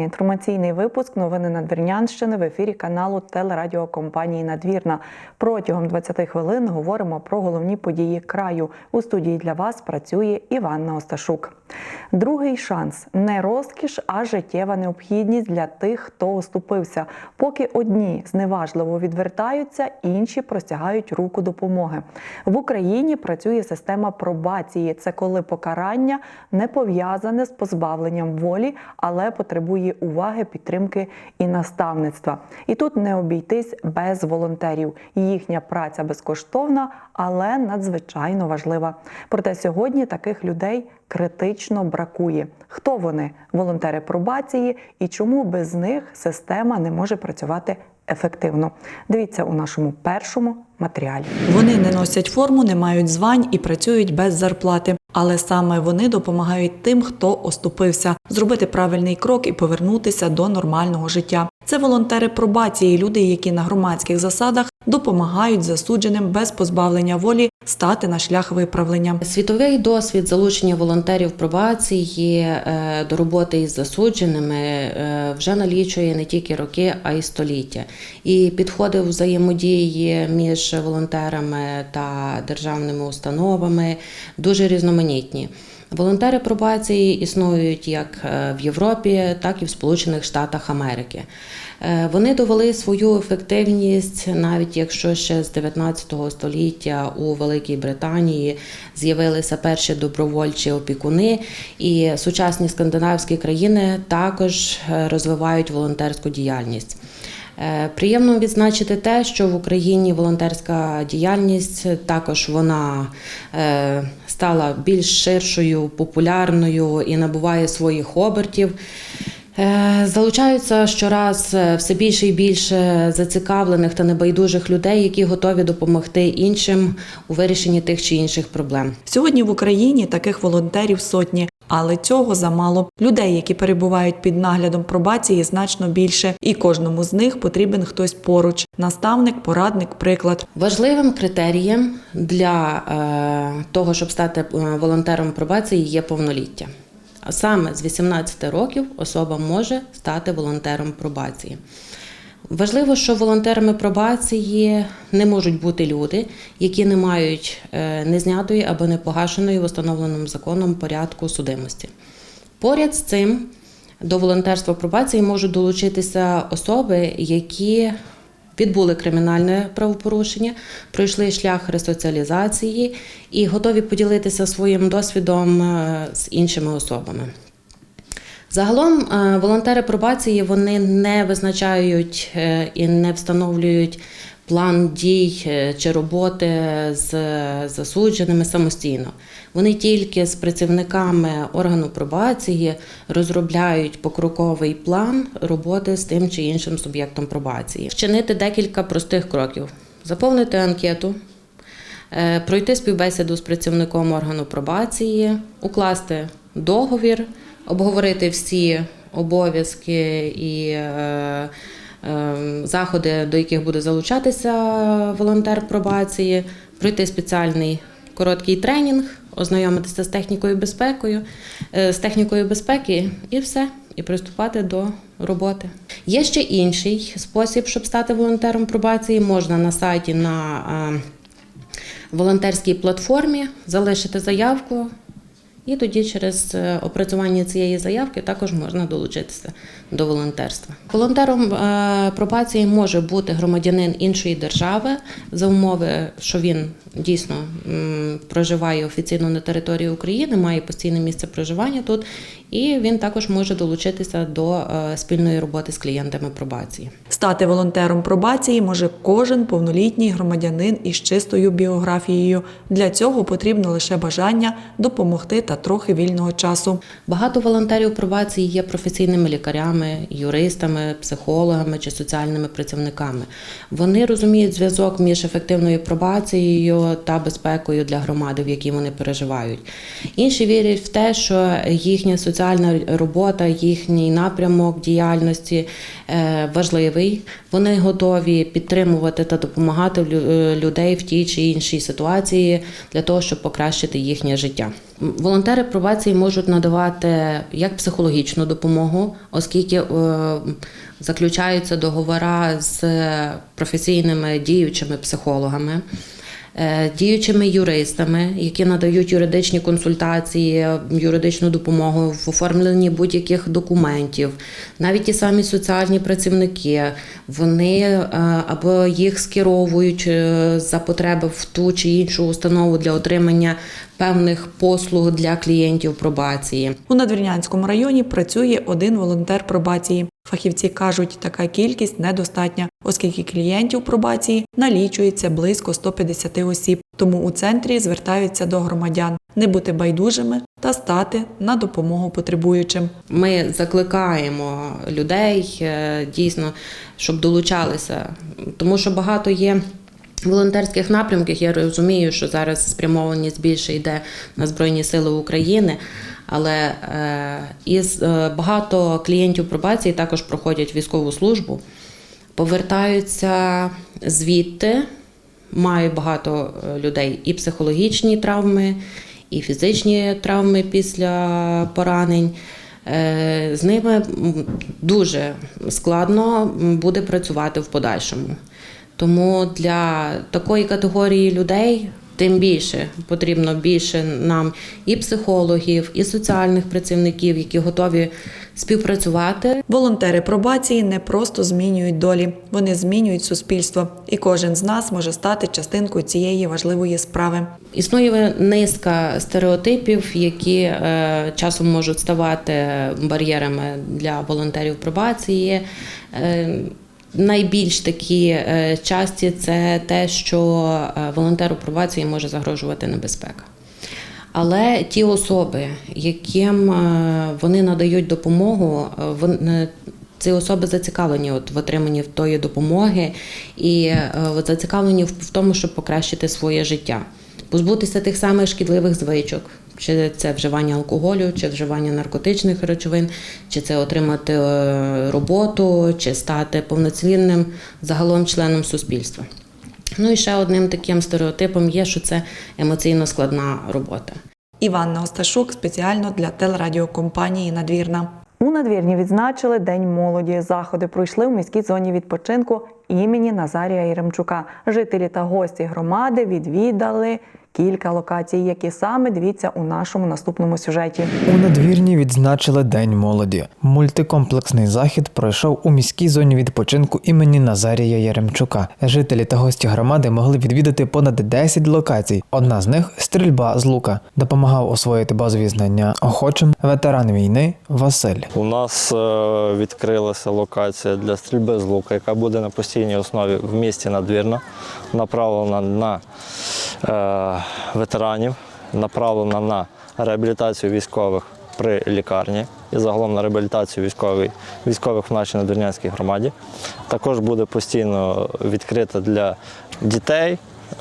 Вітання. Інформаційний випуск новини Надвірнянщини в ефірі каналу телерадіокомпанії Надвірна. Протягом 20 хвилин говоримо про головні події краю. У студії для вас працює Іванна Осташук. Другий шанс не розкіш, а життєва необхідність для тих, хто оступився. Поки одні зневажливо відвертаються, інші простягають руку допомоги. В Україні працює система пробації. Це коли покарання не пов'язане з позбавленням волі, але потребує уваги, підтримки і наставництва. І тут не обійтись без волонтерів. Їхня праця безкоштовна, але надзвичайно важлива. Проте сьогодні таких людей критично бракує. Хто вони? Волонтери пробації, і чому без них система не може працювати ефективно? Дивіться у нашому першому матеріалі. Вони не носять форму, не мають звань і працюють без зарплати. Але саме вони допомагають тим, хто оступився, зробити правильний крок і повернутися до нормального життя. Це волонтери пробації, люди, які на громадських засадах допомагають засудженим без позбавлення волі стати на шлях виправлення. Світовий досвід залучення волонтерів пробації е, до роботи із засудженими е, вже налічує не тільки роки, а й століття. І підходи взаємодії між волонтерами та державними установами дуже різноманітні. Волонтери пробації існують як е, в Європі, так і в Сполучених Штатах Америки. Е, Вони довели свою ефективність, навіть якщо ще з 19 століття у Великій Британії з'явилися перші добровольчі опікуни, і сучасні скандинавські країни також е, розвивають волонтерську діяльність. Е, Приємно відзначити те, що в Україні волонтерська діяльність також вона стала більш ширшою, популярною і набуває своїх обертів. Е, Залучаються щораз е, все більше і більше зацікавлених та небайдужих людей, які готові допомогти іншим у вирішенні тих чи інших проблем. Сьогодні в Україні таких волонтерів сотні. Але цього замало. Людей, які перебувають під наглядом пробації, значно більше, і кожному з них потрібен хтось поруч: наставник, порадник, приклад. Важливим критерієм для е, того, щоб стати волонтером пробації, є повноліття. Саме з 18 років особа може стати волонтером пробації. Важливо, що волонтерами пробації не можуть бути люди, які не мають е, незнятої або непогашеної в установленому законом порядку судимості. Поряд з цим до волонтерства пробації можуть долучитися особи, які відбули кримінальне правопорушення, пройшли шлях ресоціалізації і готові поділитися своїм досвідом е, з іншими особами. Загалом е, волонтери пробації вони не визначають е, і не встановлюють план дій е, чи роботи з засудженими самостійно. Вони тільки з працівниками органу пробації розробляють покроковий план роботи з тим чи іншим суб'єктом пробації. Вчинити декілька простих кроків: заповнити анкету, е, пройти співбесіду з працівником органу пробації, укласти договір, обговорити всі обов'язки і е, е, заходи, до яких буде залучатися волонтер пробації, пройти спеціальний короткий тренінг, ознайомитися з технікою безпекою, е, з технікою безпеки і все, і приступати до роботи. Є ще інший спосіб, щоб стати волонтером пробації. Можна на сайті на е, волонтерській платформі залишити заявку. І тоді через е, опрацювання цієї заявки також можна долучитися до волонтерства. Волонтером е, пробації може бути громадянин іншої держави за умови, що він дійсно проживає офіційно на території України, має постійне місце проживання тут, і він також може долучитися до е, спільної роботи з клієнтами пробації. Стати волонтером пробації може кожен повнолітній громадянин із чистою біографією. Для цього потрібно лише бажання допомогти та трохи вільного часу. Багато волонтерів пробації є професійними лікарями, юристами, психологами чи соціальними працівниками. Вони розуміють зв'язок між ефективною пробацією та безпекою для громади, в якій вони переживають. Інші вірять в те, що їхня соціальна робота, їхній напрямок діяльності е, важливий. Вони готові підтримувати та допомагати е, людей в тій чи іншій ситуації для того, щоб покращити їхнє життя. Волонтери пробації можуть надавати як психологічну допомогу, оскільки е, заключаються договори з професійними діючими психологами. Е, Діючими юристами, які надають юридичні консультації, юридичну допомогу в оформленні будь-яких документів, навіть ті самі соціальні працівники, вони е, або їх скеровують е, за потреби в ту чи іншу установу для отримання певних послуг для клієнтів пробації. У Надвірнянському районі працює один волонтер пробації. Фахівці кажуть, така кількість недостатня, оскільки клієнтів пробації налічується близько 150 осіб. Тому у центрі звертаються до громадян не бути байдужими та стати на допомогу потребуючим. Ми закликаємо людей е, дійсно, щоб долучалися, тому що багато є. Волонтерських напрямків я розумію, що зараз спрямованість більше йде на Збройні Сили України, але е, із е, багато клієнтів пробації також проходять військову службу, повертаються звідти, мають багато е, людей і психологічні травми, і фізичні травми після поранень. З ними дуже складно буде працювати в подальшому. Тому для такої категорії людей тим більше потрібно більше нам і психологів, і соціальних працівників, які готові співпрацювати Волонтери пробації не просто змінюють долі, вони змінюють суспільство, і кожен з нас може стати частинкою цієї важливої справи. Існує низка стереотипів, які е, часом можуть ставати бар'єрами для волонтерів пробації. Найбільш такі е, часті це те, що е, волонтеру пробації може загрожувати небезпека. Але ті особи, яким е, вони надають допомогу, вон- е, ці особи зацікавлені от в отриманні тої допомоги і от зацікавлені в тому, щоб покращити своє життя, позбутися тих самих шкідливих звичок. Чи це вживання алкоголю, чи вживання наркотичних речовин, чи це отримати е, роботу, чи стати повноцінним загалом членом суспільства. Ну і ще одним таким стереотипом є, що це емоційно складна робота. Іванна Осташук спеціально для телерадіокомпанії Надвірна. У надвірні відзначили День молоді. Заходи пройшли в міській зоні відпочинку імені Назарія Єремчука. Жителі та гості громади відвідали кілька локацій, які саме дивіться у нашому наступному сюжеті. У надвірні відзначили День молоді. Мультикомплексний захід пройшов у міській зоні відпочинку імені Назарія Яремчука. Жителі та гості громади могли відвідати понад 10 локацій. Одна з них стрільба з лука. Допомагав освоїти базові знання охочим ветеран війни Василь. У нас е, відкрилася локація для стрільби з лука, яка буде на постійній основі в місті Надвірна, направлена на е, ветеранів, направлена на реабілітацію військових при лікарні і загалом на реабілітацію військових, військових в нашій надвірнянській громаді. Також буде постійно відкрита для дітей,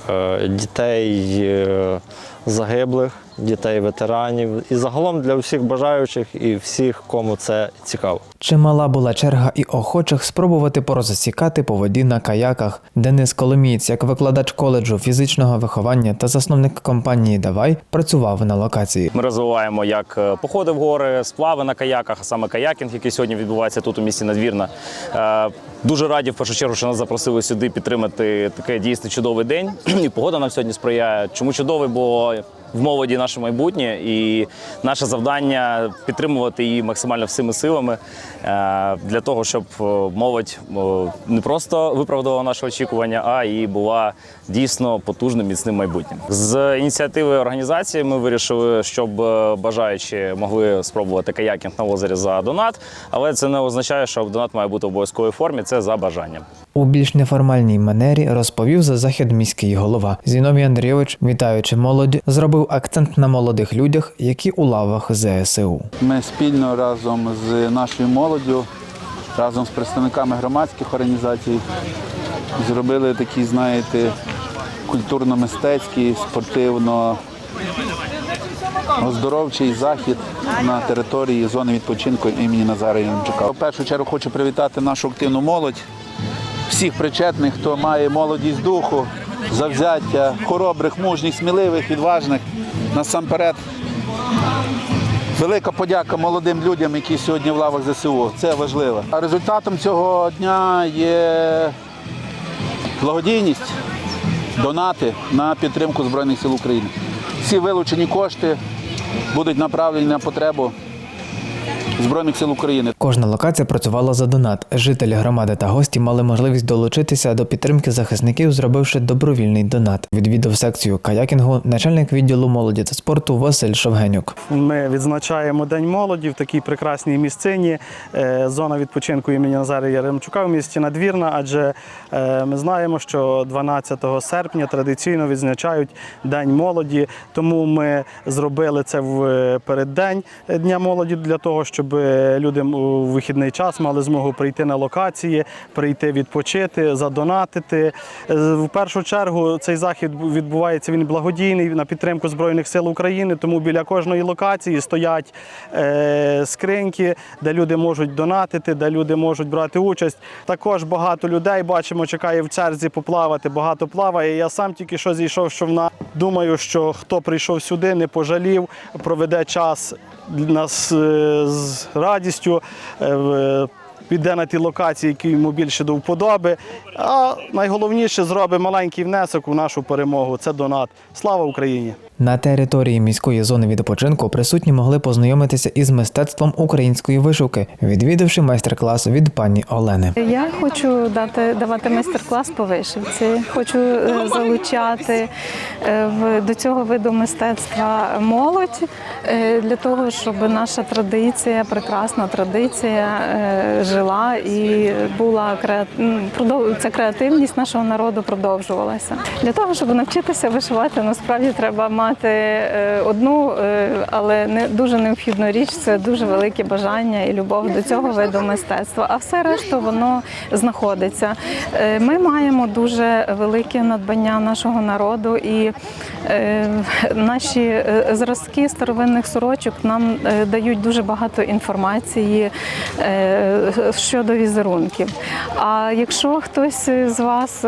е, дітей е, загиблих, дітей ветеранів і загалом для всіх бажаючих і всіх, кому це цікаво. Чимала була черга і охочих спробувати порозасікати по воді на каяках. Денис Коломієць, як викладач коледжу фізичного виховання та засновник компанії Давай, працював на локації. Ми розвиваємо як е, походи в гори, сплави на каяках, а саме каякінг, який сьогодні відбувається тут у місті Надвірна. Е, Дуже раді в першу чергу, що нас запросили сюди підтримати такий дійсно чудовий день. І погода нам сьогодні сприяє. Чому чудовий? Бо в молоді наше майбутнє, і наше завдання підтримувати її максимально всіми силами е, для того, щоб е, молодь е, не просто виправдала наші очікування, а і була дійсно потужним міцним майбутнім. З ініціативи організації ми вирішили, щоб бажаючі могли спробувати каякінг на озері за донат, але це не означає, що донат має бути в обов'язковій формі. Це за бажанням. У більш неформальній манері розповів за захід міський голова Зіновій Андрійович, вітаючи молодь, зробив акцент на молодих людях, які у лавах ЗСУ. Ми спільно разом з нашою молоддю, разом з представниками громадських організацій зробили такий, знаєте, культурно-мистецький, спортивно оздоровчий захід на території зони відпочинку імені Назара Яремчука. В першу чергу хочу привітати нашу активну молодь, всіх причетних, хто має молодість духу, завзяття, хоробрих, мужніх, сміливих, відважних. Насамперед, велика подяка молодим людям, які сьогодні в лавах ЗСУ. Це важливо. А результатом цього дня є благодійність, донати на підтримку Збройних сил України. Всі вилучені кошти будуть направлені на потребу Збройних сил України. Кожна локація працювала за донат. Жителі громади та гості мали можливість долучитися до підтримки захисників, зробивши добровільний донат. Відвідав секцію каякінгу начальник відділу молоді та спорту Василь Шовгенюк. Ми відзначаємо День молоді в такій прекрасній місцині. е, Зона відпочинку імені Назара Яремчука в місті Надвірна, адже е, ми знаємо, що 12 серпня традиційно відзначають День молоді. Тому ми зробили це в е, переддень Дня молоді для того, щоб е, люди у вихідний час мали змогу прийти на локації, прийти відпочити, задонатити. Е, В першу чергу цей захід відбувається він благодійний на підтримку Збройних сил України. Тому біля кожної локації стоять е, скриньки, де люди можуть донатити, де люди можуть брати участь. Також багато людей бачимо, чекає в черзі поплавати. Багато плаває. Я сам тільки що зійшов з човна. Думаю, що хто прийшов сюди, не пожалів, проведе час нас е, радістю. е, Піде на ті локації, які йому більше до вподоби. А найголовніше зробить маленький внесок у нашу перемогу. Це донат. Слава Україні! На території міської зони відпочинку присутні могли познайомитися із мистецтвом української вишивки, відвідавши майстер-клас від пані Олени. Я хочу дати давати майстер-клас по вишивці. Хочу е, залучати е, до цього виду мистецтва молодь е, для того, щоб наша традиція, прекрасна традиція жила і була ця креативність нашого народу продовжувалася. Для того, щоб навчитися вишивати, насправді треба мати е, одну, е, але не дуже необхідну річ це дуже велике бажання і любов до цього виду мистецтва. А все решту воно знаходиться. Е, Ми маємо дуже велике надбання нашого народу, і наші зразки старовинних сорочок нам дають дуже багато інформації щодо візерунків. А якщо хтось з вас,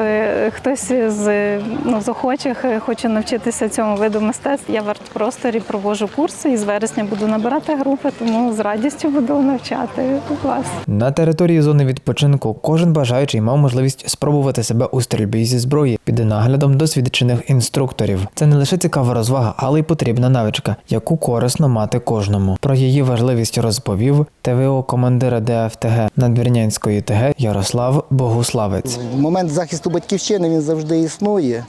хтось з, ну, з охочих хоче навчитися цьому виду мистецтв, я в артпросторі проводжу курси і з вересня буду набирати групи, тому з радістю буду навчати вас. На території зони відпочинку кожен бажаючий мав можливість спробувати себе у стрільбі зі зброї під наглядом досвідчених інструкторів. Це не лише цікава розвага, але й потрібна навичка, яку корисно мати кожному. Про її важливість розповів ТВО командира ДФТГ Надвірнянської ТГ Ярослав Богуславець. Момент захисту батьківщини він завжди існує.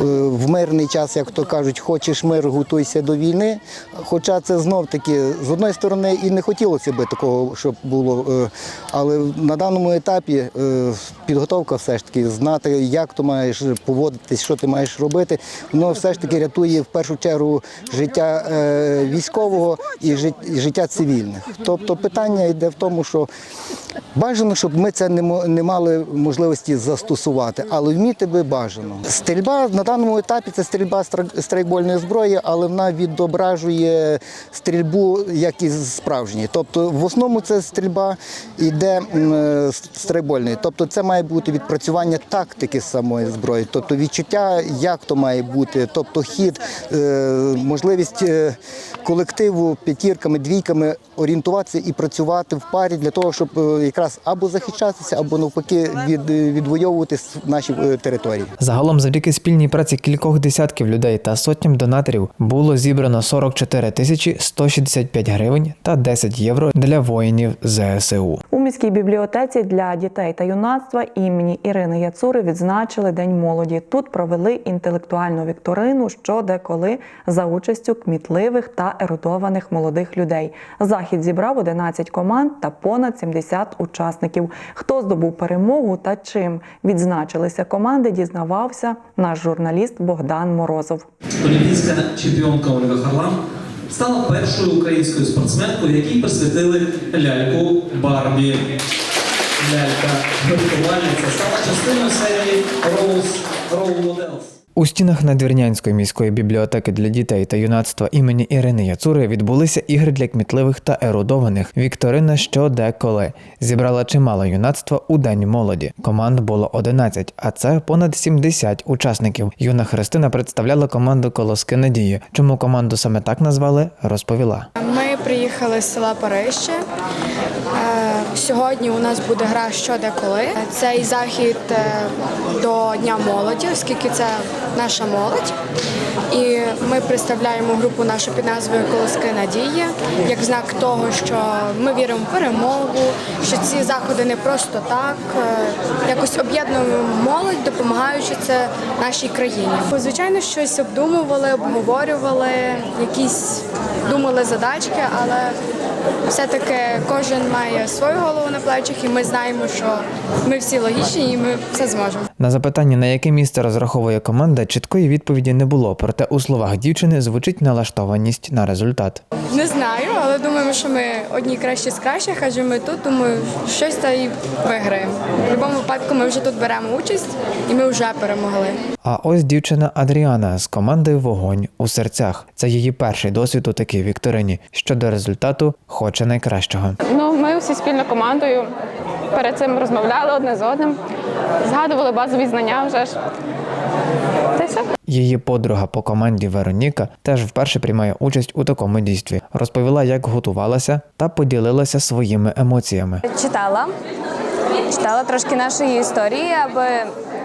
Е, В мирний час, як то кажуть, хочеш мир, готуйся до війни. Хоча це знов таки з одної сторони і не хотілося б такого, щоб було. е, Але на даному етапі е, підготовка все ж таки знати, як ти маєш поводитись, що ти маєш робити, воно все ж таки рятує в першу чергу життя військового і життя цивільних. Тобто питання йде в тому, що Бажано, щоб ми це не мали можливості застосувати, але вміти би бажано. Стрільба на даному етапі це стрільба стра- страйкбольної зброї, але вона відображує стрільбу як і справжньої. Тобто, в основному це стрільба йде е. Тобто, це має бути відпрацювання тактики самої зброї, тобто відчуття, як то має бути, тобто хід, е, можливість е, колективу п'ятірками, двійками орієнтуватися і працювати в парі для того, щоб е, якраз або захищатися, або навпаки від, відвоювати наші території. Загалом, завдяки спільній праці кількох десятків людей та сотням донаторів було зібрано 44 тисячі 165 гривень та 10 євро для воїнів ЗСУ. Міській бібліотеці для дітей та юнацтва імені Ірини Яцури відзначили День молоді. Тут провели інтелектуальну вікторину, що деколи за участю кмітливих та ерудованих молодих людей. Захід зібрав 11 команд та понад 70 учасників. Хто здобув перемогу та чим відзначилися команди, дізнавався наш журналіст Богдан Морозов. Олімпійська чемпіонка Ольга Харлан стала першою українською спортсменкою, якій присвятили ляльку Барбі. Лялька виховальниця стала частиною серії Rose Role Models. У стінах Надвірнянської міської бібліотеки для дітей та юнацтва імені Ірини Яцури відбулися ігри для кмітливих та ерудованих. Вікторина що де коли зібрала чимало юнацтва у день молоді. Команд було 11, а це понад 70 учасників. Юна Христина представляла команду Колоски Надії. Чому команду саме так назвали, розповіла. Приїхали з села Парище. Е, Сьогодні у нас буде гра що де коли. Цей захід е, до Дня молоді, оскільки це наша молодь. І ми представляємо групу нашу під назвою Колоски Надії як знак того, що ми віримо в перемогу, що ці заходи не просто так, е, якось об'єднуємо молодь, допомагаючи це нашій країні. Звичайно, щось обдумували, обговорювали, якісь думали задачки, але все-таки кожен має свою голову на плечах, і ми знаємо, що ми всі логічні і ми все зможемо. На запитання, на яке місце розраховує команда, чіткої відповіді не було. Проте у словах дівчини звучить налаштованість на результат. Не знаю, думаємо, що ми одні кращі з кращих, адже ми тут, тому щось та й виграємо. В будь-якому випадку ми вже тут беремо участь і ми вже перемогли. А ось дівчина Адріана з командою Вогонь у серцях. Це її перший досвід у такій вікторині. Щодо результату, хоче найкращого. Ну, ми всі спільно командою перед цим розмовляли одне з одним, згадували базові знання вже ж. Та й все. Її подруга по команді Вероніка теж вперше приймає участь у такому дійстві. Розповіла, як готувалася та поділилася своїми емоціями. Читала. Читала трошки нашої історії, аби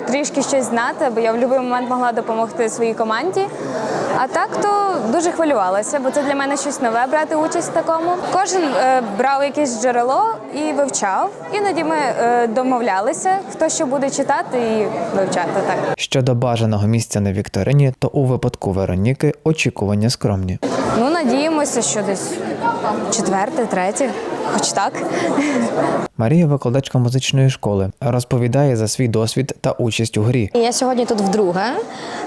трішки щось знати, бо я в будь-який момент могла допомогти своїй команді. А так то дуже хвилювалася, бо це для мене щось нове брати участь в такому. Кожен е, брав якесь джерело і вивчав. Іноді ми е, домовлялися, хто що буде читати і вивчати так. Щодо бажаного місця на вікторині, то у випадку Вероніки очікування скромні. Ну, надіємося, що десь четверте, третє, хоч так. Марія, викладачка музичної школи, розповідає за свій досвід та участь у грі. Я сьогодні тут вдруге.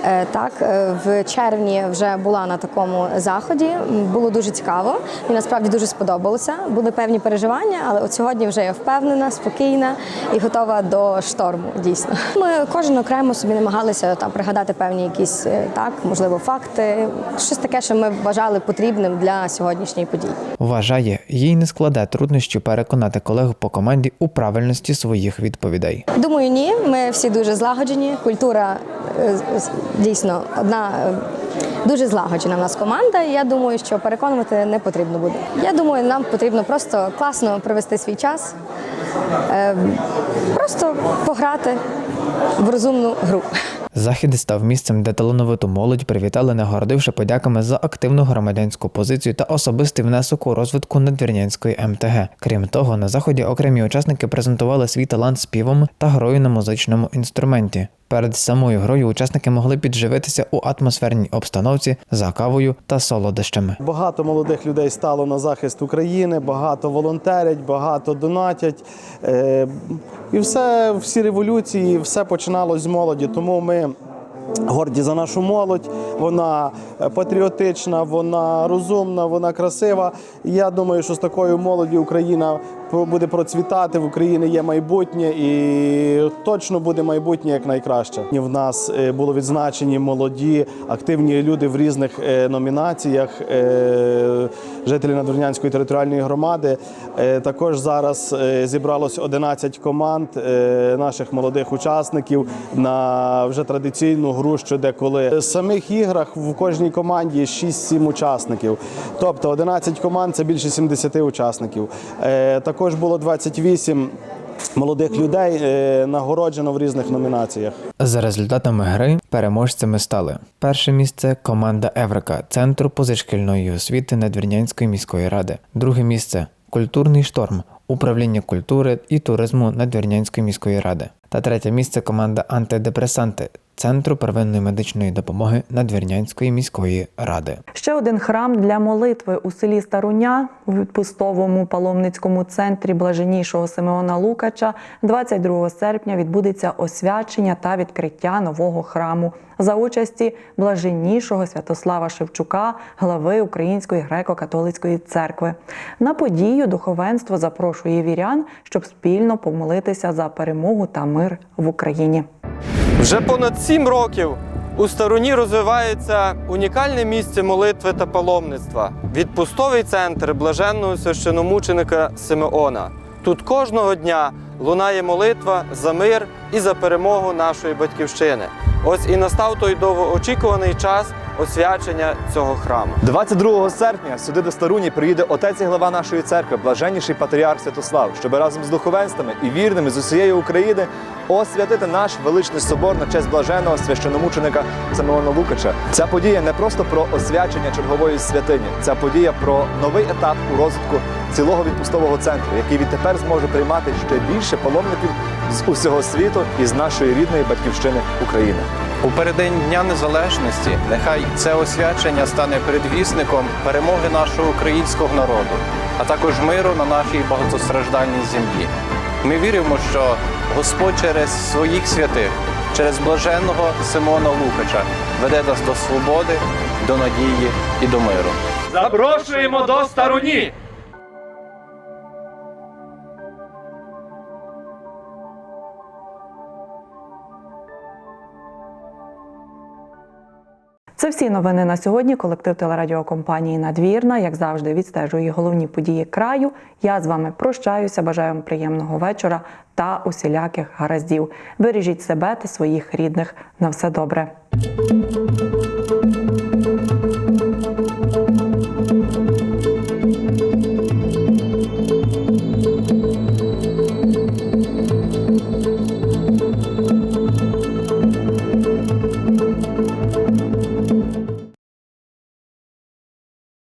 Е, Так, е, в червні вже була на такому заході. Було дуже цікаво. Мені насправді дуже сподобалося. Були певні переживання, але от сьогодні вже я впевнена, спокійна і готова до шторму. Дійсно, ми кожен окремо собі намагалися там пригадати певні якісь е, так, можливо, факти, щось таке, що ми вважали потрібним для сьогоднішньої події. Вважає, їй не складе труднощі переконати колег по команді у правильності своїх відповідей. Думаю, ні. Ми всі дуже злагоджені. Культура дійсно одна е, дуже злагоджена в нас команда. І я думаю, що переконувати не потрібно буде. Я думаю, нам потрібно просто класно провести свій час, е, просто пограти в розумну гру. Захід став місцем, де талановиту молодь привітали, нагородивши подяками за активну громадянську позицію та особистий внесок у розвитку надвірнянської МТГ. Крім того, на заході окремі учасники презентували свій талант співом та грою на музичному інструменті. Перед самою грою учасники могли підживитися у атмосферній обстановці за кавою та солодощами. Багато молодих людей стало на захист України, багато волонтерять, багато донатять. Е, І все, всі революції, все починалось з молоді. Тому ми горді за нашу молодь. Вона патріотична, вона розумна, вона красива. Я думаю, що з такою молоді Україна буде процвітати. В Україні є майбутнє і точно буде майбутнє як найкраще. В нас е, було відзначені молоді, активні люди в різних е, номінаціях. е, Жителі Надвірнянської територіальної громади. Також зараз зібралось 11 команд наших молодих учасників на вже традиційну гру що деколи. В самих іграх в кожній команді є 6-7 учасників. Тобто 11 команд це більше 70 учасників. Е, Також було 28 молодих людей е, нагороджено в різних номінаціях. За результатами гри переможцями стали перше місце команда Еврика Центру позашкільної освіти Надвірнянської міської ради. Друге місце культурний шторм управління культури і туризму Надвірнянської міської ради. Та третє місце команда антидепресанти Центру первинної медичної допомоги Надвірнянської міської ради. Ще один храм для молитви у селі Старуня у відпустовому паломницькому центрі блаженнішого Симеона Лукача 22 серпня відбудеться освячення та відкриття нового храму за участі блаженнішого Святослава Шевчука, глави Української греко-католицької церкви. На подію духовенство запрошує вірян, щоб спільно помолитися за перемогу та мир в Україні. Вже понад сім років У старуні розвивається унікальне місце молитви та паломництва відпустовий центр блаженного священомученика Симеона. Тут кожного дня лунає молитва за мир і за перемогу нашої батьківщини. Ось і настав той довгоочікуваний час освячення цього храму. 22 серпня сюди до Старуні приїде отець і глава нашої церкви, блаженніший патріарх Святослав, щоб разом з духовенствами і вірними з усієї України освятити наш величний собор на честь блаженого священомученика Симеона Лукача. Ця подія не просто про освячення чергової святині, ця подія про новий етап у розвитку цілого відпустового центру, який відтепер зможе приймати ще більше паломників з усього світу і з нашої рідної батьківщини України. У переддень Дня Незалежності нехай це освячення стане передвісником перемоги нашого українського народу, а також миру на нашій багатостраждальній землі. Ми віримо, що Господь через своїх святих, через блаженного Симона Лукача веде нас до свободи, до надії і до миру. Запрошуємо до Старуні! Це всі новини на сьогодні. Колектив телерадіокомпанії Надвірна, як завжди, відстежує головні події краю. Я з вами прощаюся. Бажаю вам приємного вечора та усіляких гараздів. Бережіть себе та своїх рідних. На все добре.